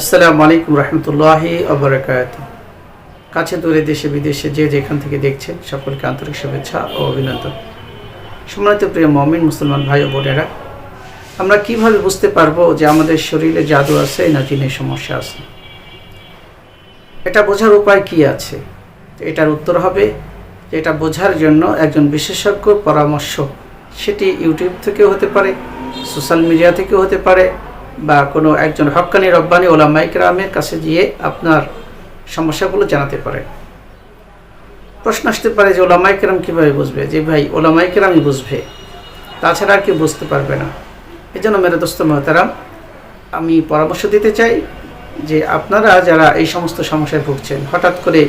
আসসালামু আলাইকুম রহমতুল্লাহি অবরাকাত কাছে দূরে দেশে, বিদেশে যে যেখান থেকে দেখছেন, সকলকে আন্তরিক শুভেচ্ছা ও অভিনন্দন। সম্মানিত প্রিয় মমিন, মুসলমান ভাই ও বোনেরা, আমরা কীভাবে বুঝতে পারব যে আমাদের শরীরে জাদু আছে না জিনের সমস্যা আছে? এটা বোঝার উপায় কি আছে? এটার উত্তর হবে যে এটা বোঝার জন্য একজন বিশেষজ্ঞ পরামর্শ সেটি ইউটিউব থেকেও হতে পারে, সোশ্যাল মিডিয়া থেকেও হতে পারে বা কোনো একজন হক্কানি রব্বানি ওলা ওলামাইকরামের কাছে গিয়ে আপনার সমস্যাগুলো জানাতে পারে। প্রশ্ন আসতে পারে যে ওলা ওলামাইকরাম কীভাবে বুঝবে? যে ভাই ওলা ওলামাইকরামই বুঝবে। তাছাড়া আর কেউ বুঝতে পারবে না। এই জন্য মেরে দোস্ত মহতারাম, আমি পরামর্শ দিতে চাই যে আপনারা যারা এই সমস্ত সমস্যায় ভুগছেন, হঠাৎ করে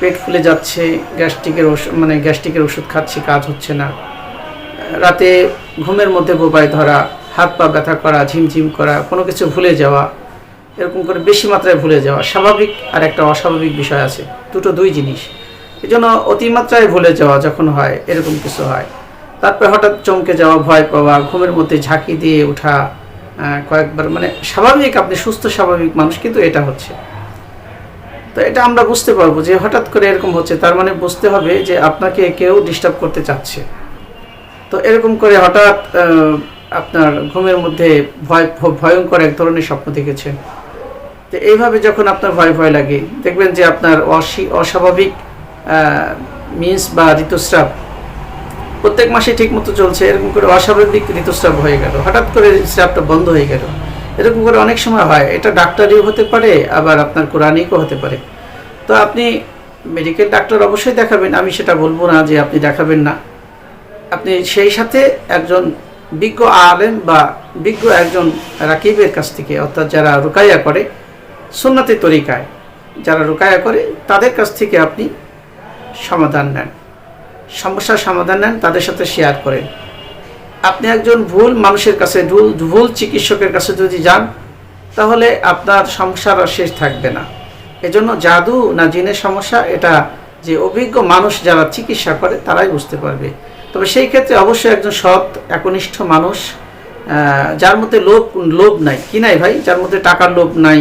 পেট ফুলে যাচ্ছে, গ্যাস্ট্রিকের ওষুধ মানে গ্যাস্ট্রিকের ওষুধ খাচ্ছি, কাজ হচ্ছে না, রাতে ঘুমের মধ্যে বোবায় ধরা হাত পা ব্যথা করা, ঝিমঝিম করা, কোনো কিছু ভুলে যাওয়া, এরকম করে বেশি মাত্রায় ভুলে যাওয়া স্বাভাবিক আর একটা অস্বাভাবিক বিষয় আছে, দুটো দুই জিনিস। এই জন্য অতিমাত্রায় ভুলে যাওয়া যখন হয়, এরকম কিছু হয়। তারপরে হঠাৎ চমকে যাওয়া, ভয় পাওয়া, ঘুমের মধ্যে ঝাঁকি দিয়ে ওঠা কয়েকবার মানে স্বাভাবিক, আপনি সুস্থ, স্বাভাবিক মানুষ কিন্তু এটা হচ্ছে। তো এটা আমরা বুঝতে পারব যে হঠাৎ করে এরকম হচ্ছে, তার মানে বুঝতে হবে যে আপনাকে কেউ ডিস্টার্ব করতে চাচ্ছে। তো এরকম করে হঠাৎ আপনার ঘুমের মধ্যে ভয়, ভয়ঙ্কর এক ধরনের স্বপ্ন দেখেছেন। তো এইভাবে যখন আপনার ভয় ভয় লাগে, দেখবেন যে আপনার অসি- অস্বাভাবিক মিন্স বা ঋতুস্রাব প্রত্যেক মাসে ঠিক মতো চলছে, এরকম করে অস্বাভাবিক ঋতুস্রাব হয়ে গেল। হঠাৎ করে স্রাবটা বন্ধ হয়ে গেল। এরকম করে অনেক সময় হয়। এটা ডাক্তারিও হতে পারে, আবার আপনার কোরআনিকও হতে পারে। তো আপনি মেডিকেল ডাক্তার অবশ্যই দেখাবেন। আমি সেটা বলব না যে আপনি দেখাবেন না। আপনি সেই সাথে একজন বিজ্ঞ আলেম বা বিজ্ঞ একজন রাকিবের কাছ থেকে, অর্থাৎ যারা রুকাইয়া করে, সুন্নতি তরিকায় যারা রুকাইয়া করে, তাদের কাছ থেকে আপনি সমাধান নেন। সমস্যার সমাধান নেন, তাদের সাথে শেয়ার করেন। আপনি একজন ভুল মানুষের কাছে, ভুল ভুল চিকিৎসকের কাছে যদি যান, তাহলে আপনার সমস্যার শেষ থাকবে না। এজন্য জাদু না জিনের সমস্যা, এটা যে অভিজ্ঞ মানুষ যারা চিকিৎসা করে, তারাই বুঝতে পারবে। তবে সেই ক্ষেত্রে অবশ্যই একজন সৎ, একনিষ্ঠ মানুষ যার মধ্যে লোভ লোভ নাই। কি নাই ভাই? যার মধ্যে টাকার লোভ নাই,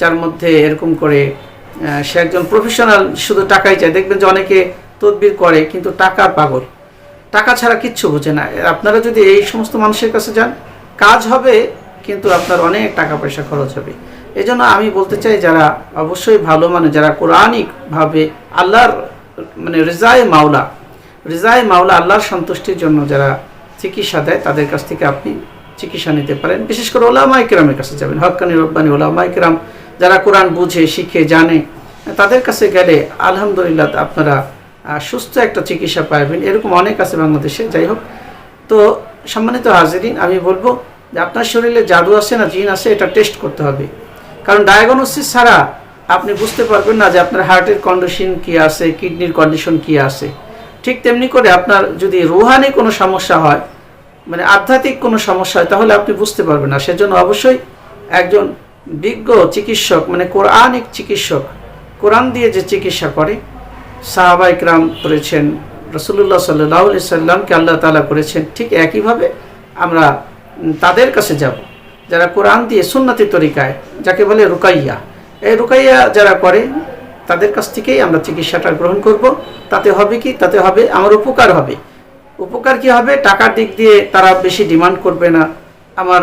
যার মধ্যে এরকম করে সে একজন প্রফেশনাল শুধু টাকাই চায়। দেখবেন যে অনেকে তদবির করে, কিন্তু টাকার পাগল। টাকা ছাড়া কিচ্ছু বোঝে না। আপনারা যদি এই সমস্ত মানুষের কাছে যান, কাজ হবে, কিন্তু আপনার অনেক টাকা পয়সা খরচ হবে। এই জন্য আমি বলতে চাই, যারা অবশ্যই ভালো মানে যারা কোরআনিকভাবে আল্লাহর মানে রেজায় মাওলা রেজায় মাওলা আল্লাহর সন্তুষ্টির জন্য যারা চিকিৎসা দেয়, তাদের কাছ থেকে আপনি চিকিৎসা নিতে পারেন। বিশেষ করে ওলামা ইকরামের কাছে যাবেন। হক্কানি রব্বানি ওলামা ইকরাম যারা কোরআন বুঝে, শিখে, জানে, তাদের কাছে গেলে আলহামদুলিল্লাহ আপনারা সুস্থ একটা চিকিৎসা পাবেন এরকম অনেক আছে বাংলাদেশে, যাই হোক। তো সম্মানিত হাজিরিন, আমি বলব যে আপনার শরীরে জাদু আছে না জিন আছে, এটা টেস্ট করতে হবে। কারণ ডায়াগনোসিস ছাড়া আপনি বুঝতে পারবেন না যে আপনার হার্টের কন্ডিশন কি আছে কিডনির কন্ডিশন কি আছে। ঠিক তেমনি করে আপনার যদি রুহানি কোনো সমস্যা হয় মানে আধ্যাত্মিক কোনো সমস্যা হয়, তাহলে আপনি বুঝতে পারবেন না। সেজন্য অবশ্যই একজন বিজ্ঞ চিকিৎসক মানে কোরআনিক চিকিৎসক, কোরআন দিয়ে যে চিকিৎসা করে সাহাবা ইকরাম করেছেন রসুল্লাহ সাল্লাহ সাল্লামকে আল্লাহ তালা করেছেন, ঠিক একইভাবে আমরা তাদের কাছে যাব। যারা কোরআন দিয়ে সুন্নতি তরিকায়, যাকে বলে রুকাইয়া, এই রুকাইয়া যারা করে তাদের কাছ থেকেই আমরা চিকিৎসাটা গ্রহণ করব। তাতে হবে কি? তাতে হবে আমার উপকার হবে। উপকার কি হবে? টাকার দিক দিয়ে তারা বেশি ডিমান্ড করবে না। আমার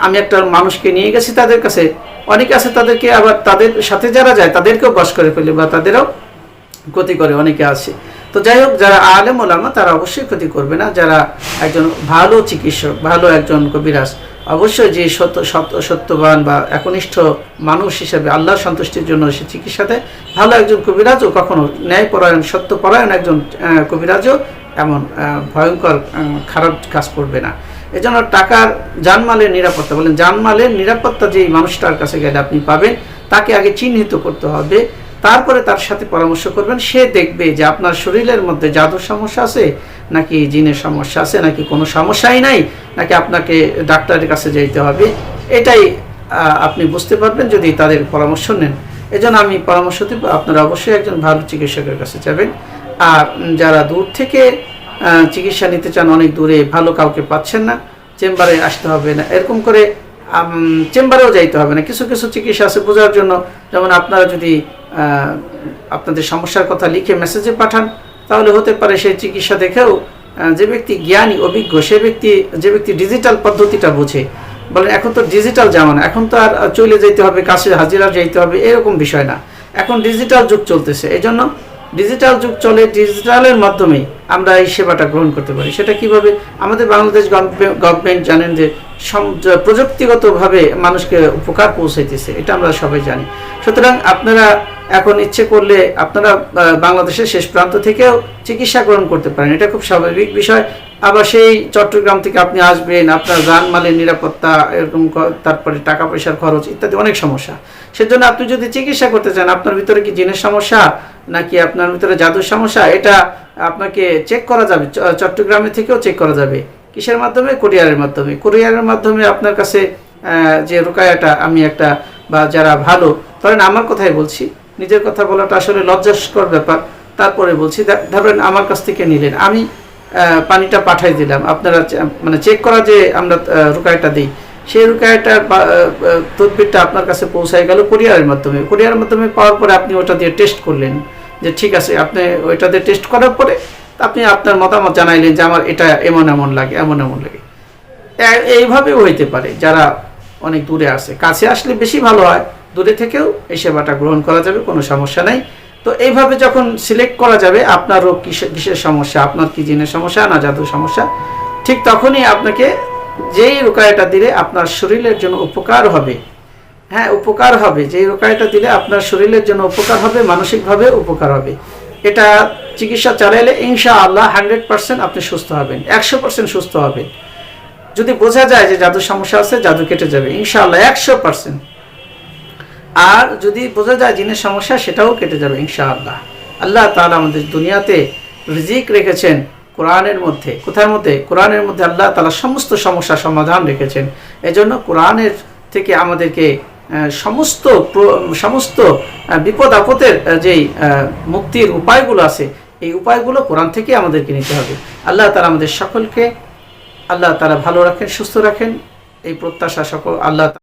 আমি একটা মানুষকে নিয়ে গেছি তাদের কাছে। অনেকে আছে তাদেরকে আবার তাদের সাথে যারা যায়, তাদেরকেও বস করে ফেলে বা তাদেরও ক্ষতি করে, অনেকে আছে। তো যাই হোক, যারা আলেম ওলামা, তারা অবশ্যই ক্ষতি করবে না। যারা একজন ভালো চিকিৎসক, ভালো একজন কবিরাজ অবশ্যই যে সত্য সত্য, সত্যবান বা একনিষ্ঠ মানুষ হিসেবে আল্লাহর সন্তুষ্টির জন্য সে চিকিৎসা দেয় ভালো একজন কবিরাজও কখনো ন্যায়পরায়ণ, সত্যপরায়ণ একজন কবিরাজও এমন ভয়ঙ্কর খারাপ কাজ করবে না। এজন্য টাকার জানমালের নিরাপত্তা, বলেন জানমালের নিরাপত্তা যেই মানুষটার কাছে গেলে আপনি পাবেন, তাকে আগে চিহ্নিত করতে হবে। তারপরে তার সাথে পরামর্শ করবেন, সে দেখবে যে আপনার শরীরের মধ্যে জাদুর সমস্যা আছে নাকি জিনের সমস্যা আছে, নাকি কোনো সমস্যাই নাই, নাকি আপনাকে ডাক্তারের কাছে যেতে হবে? এটাই আপনি বুঝতে পারবেন যদি তাদের পরামর্শ নেন। এজন্য আমি পরামর্শ দেব, আপনারা অবশ্যই একজন ভালো চিকিৎসকের কাছে যাবেন। আর যারা দূর থেকে চিকিৎসা নিতে চান, অনেক দূরে ভালো কাউকে পাচ্ছেন না, চেম্বারে আসতে হবে না। এরকম করে চেম্বারেও যাইতে হবে না। কিছু কিছু চিকিৎসা আছে বোঝার জন্য। যেমন আপনারা যদি আপনাদের সমস্যার কথা লিখে মেসেজে পাঠান তাহলে হতে পারে সেই চিকিৎসা দেখেও যে ব্যক্তি জ্ঞানী, অভিজ্ঞ, সে ব্যক্তি, যে ব্যক্তি ডিজিটাল পদ্ধতিটা বোঝে। বলে এখন তো ডিজিটাল জামানা, এখন তো আর চলে যেতে হবে, কাছে হাজিরা যেতে হবে, এরকম বিষয় না। এখন ডিজিটাল যুগ চলতেছে। এই জন্য ডিজিটাল যুগ চলে ডিজিটালের মাধ্যমে আমরা এই সেবাটা গ্রহণ করতে পারি। সেটা কীভাবে? আমাদের বাংলাদেশ গভর্নমেন্ট জানেন যে প্রযুক্তিগতভাবে মানুষকে উপকার পৌঁছাইতেছে, এটা আমরা সবাই জানি। সুতরাং আপনারা এখন ইচ্ছে করলে আপনারা বাংলাদেশের শেষ প্রান্ত থেকেও চিকিৎসা গ্রহণ করতে পারেন। এটা খুব স্বাভাবিক বিষয়। আবার সেই চট্টগ্রাম থেকে আপনি আসবেন, আপনার জানমালের নিরাপত্তা, এরকম তারপরে টাকা পয়সার খরচ ইত্যাদি অনেক সমস্যা। সেজন্য আপনি যদি চিকিৎসা করতে চান, আপনার ভিতরে কি জিনের সমস্যা, নাকি আপনার ভিতরে জাদুর সমস্যা, এটা আপনাকে চেক করা যাবে। চট্টগ্রামে থেকেও চেক করা যাবে। কিসের মাধ্যমে? কুরিয়ারের মাধ্যমে। কুরিয়ারের মাধ্যমে আপনার কাছে যে রুকায়াটা আমি একটা, বা যারা ভালো, ধরেন আমার কথাই বলছি, নিজের কথা বলাটা আসলে লজ্জাস্কর ব্যাপার। তারপরে বলছি ধরেন আমার কাছ থেকে নিলেন। আমি পানিটা পাঠাই দিলাম। আপনারা মানে চেক করা যে আমরা রুকায়াটা দিই। সেই রুকায়াটার তদবিরটা আপনার কাছে পৌঁছায় গেল কুরিয়ারের মাধ্যমে। কুরিয়ারের মাধ্যমে পাওয়ার পরে আপনি ওটা দিয়ে টেস্ট করলেন যে ঠিক আছে, আপনি ওইটা দিয়ে টেস্ট করার পরে আপনি আপনার মতামত জানাইলেন যে আমার এটা এমন এমন লাগে, এমন এমন লাগে। এইভাবেও হইতে পারে। যারা অনেক দূরে আসে কাছে আসলে বেশি ভালো হয়। দূরে থেকেও এই সেবাটা গ্রহণ করা যাবে, কোনো সমস্যা নাই। তো এইভাবে যখন সিলেক্ট করা যাবে আপনার রোগ কিসের কিসের সমস্যা? আপনার কি জিনের সমস্যা? না জাদুর সমস্যা? ঠিক তখনই আপনাকে যেই রোকায়টা দিলে আপনার শরীরের জন্য উপকার হবে হ্যাঁ উপকার হবে। যেই রোকায়টা দিলে আপনার শরীরের জন্য উপকার হবে মানসিকভাবে উপকার হবে। এটা চিকিৎসা চালাইলে ইনশা আল্লাহ হান্ড্রেড পার্সেন্ট আপনি সুস্থ হবেন, একশো পার্সেন্ট সুস্থ হবেন। যদি বোঝা যায় যে জাদুর সমস্যা আছে, জাদু কেটে যাবে, ইনশাআল্লাহ একশো পার্সেন্ট। আর যদি বোঝা যায় জিনের সমস্যা, সেটাও কেটে যাবে ইনশাআল্লাহ। আল্লাহ তাআলা আমাদের দুনিয়াতে রিজিক রেখেছেন কোরআনের মধ্যে। কোথার মধ্যে? কোরআনের মধ্যে আল্লাহ তাআলা সমস্ত সমস্যার সমাধান রেখেছেন। এজন্য কোরআনের থেকে আমাদেরকে সমস্ত সমস্ত বিপদ আপদের যেই মুক্তির উপায়গুলো আছে, এই উপায়গুলো কোরআন থেকে আমাদেরকে নিতে হবে। আল্লাহ তাআলা আমাদের সকলকে, আল্লাহ তারা ভালো রাখেন, সুস্থ রাখেন। এই প্রত্যাশা সকল, আল্লাহ